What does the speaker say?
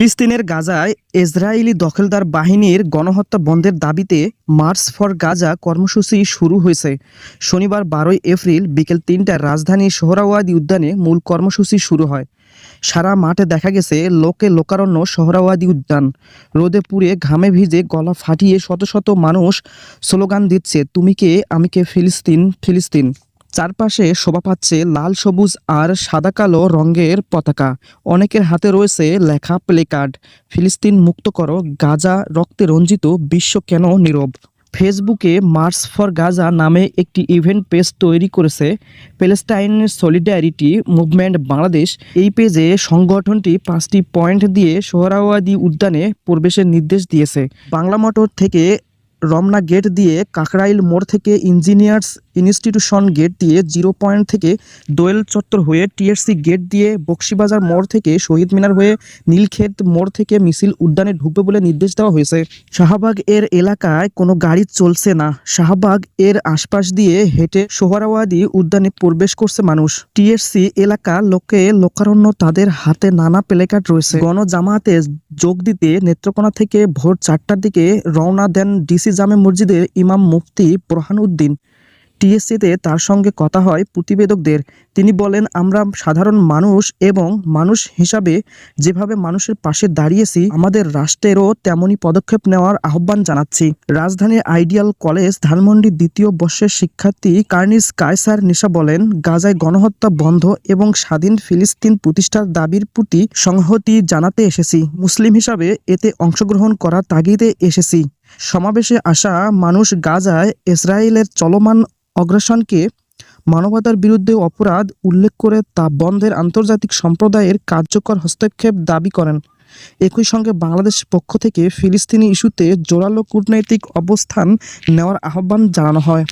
ফিলিস্তিনের গাজায় ইসরায়েলি দখলদার বাহিনীর গণহত্যা বন্ধের দাবিতে মার্চ ফর গাজা কর্মসূচি শুরু হয়েছে। শনিবার বারোই এপ্রিল বিকেল তিনটায় রাজধানীর সোহরাওয়াদী উদ্যানে মূল কর্মসূচি শুরু হয়। সারা মাঠে দেখা গেছে লোকে লোকারণ্য সোহরাওয়াদী উদ্যান। রোদে পুড়ে ঘামে ভিজে গলা ফাটিয়ে শত শত মানুষ স্লোগান দিচ্ছে, তুমি কে? আমি কে ফিলিস্তিন? ফিলিস্তিন। চারপাশে শোভা পাচ্ছে লাল, সবুজ আর সাদা কালো রঙের পতাকা। অনেকের হাতে রয়েছে লেখা প্লেকার্ড। ফিলিস্তিন মুক্ত করো, গাজা রক্তে রঞ্জিত, বিশ্ব কেন নীরব? ফেসবুকে মার্চ ফর গাজা নামে একটি ইভেন্ট পেজ তৈরি করেছে প্যালেস্টাইন সলিডারিটি মুভমেন্ট বাংলাদেশ। এই পেজে সংগঠনটি পাঁচটি পয়েন্ট দিয়ে সোহরাওয়াদী উদ্যানে প্রবেশের নির্দেশ দিয়েছে। বাংলা মোটর থেকে রমনা গেট দিয়ে কাকরাইল মোড় থেকে ইঞ্জিনিয়ার্স ইনস্টিটিউশন গেট দিয়ে জিরো পয়েন্ট থেকে দোয়েল চত্বর হয়ে টিএসসি গেট দিয়ে বক্সিবাজার মোড় থেকে শহীদ মিনার হয়ে নীলক্ষেত মোড় থেকে মিছিল উদ্যানে ঢুকবে বলে নির্দেশ দেওয়া হয়েছে। শাহবাগ এর এলাকায় কোনো গাড়ি চলছে না। শাহবাগ এর আশপাশ দিয়ে হেঁটে সোহরাওয়াদী উদ্যানে প্রবেশ করছে মানুষ। টিএসসি এলাকা লোকে লোকারণ্য তাদের হাতে নানা প্লেকার্ড রয়েছে। গণজামাতে যোগ দিতে নেত্রকোনা থেকে ভোর চারটার দিকে রওনা দেন ডিসি জামে মসজিদের ইমাম মুফতি প্রহানুদ্দিন। টিএসসিতে তার সঙ্গে কথা হয় প্রতিবেদকদের। তিনি বলেন, আমরা সাধারণ মানুষ এবং মানুষ হিসাবে যেভাবে মানুষের পাশে দাঁড়িয়েছি, আমাদের রাষ্ট্রেরও তেমনই পদক্ষেপ নেওয়ার আহ্বান জানাচ্ছি। রাজধানীর আইডিয়াল কলেজ ধানমন্ডি দ্বিতীয় বর্ষের শিক্ষার্থী কার্নিস কায়সার নিশা বলেন, গাজায় গণহত্যা বন্ধ এবং স্বাধীন ফিলিস্তিন প্রতিষ্ঠার দাবির প্রতি সংহতি জানাতে এসেছি। মুসলিম হিসাবে এতে অংশগ্রহণ করার তাগিদে এসেছি। সমাবেশে আসা মানুষ গাজায় ইসরায়েলের চলমান অগ্রাসনকে মানবতার বিরুদ্ধে অপরাধ উল্লেখ করে তা বন্ধের আন্তর্জাতিক সম্প্রদায়ের কার্যকর হস্তক্ষেপ দাবি করেন। একই সঙ্গে বাংলাদেশ পক্ষ থেকে ফিলিস্তিনি ইস্যুতে জোরালো কূটনৈতিক অবস্থান নেওয়ার আহ্বান জানানো হয়।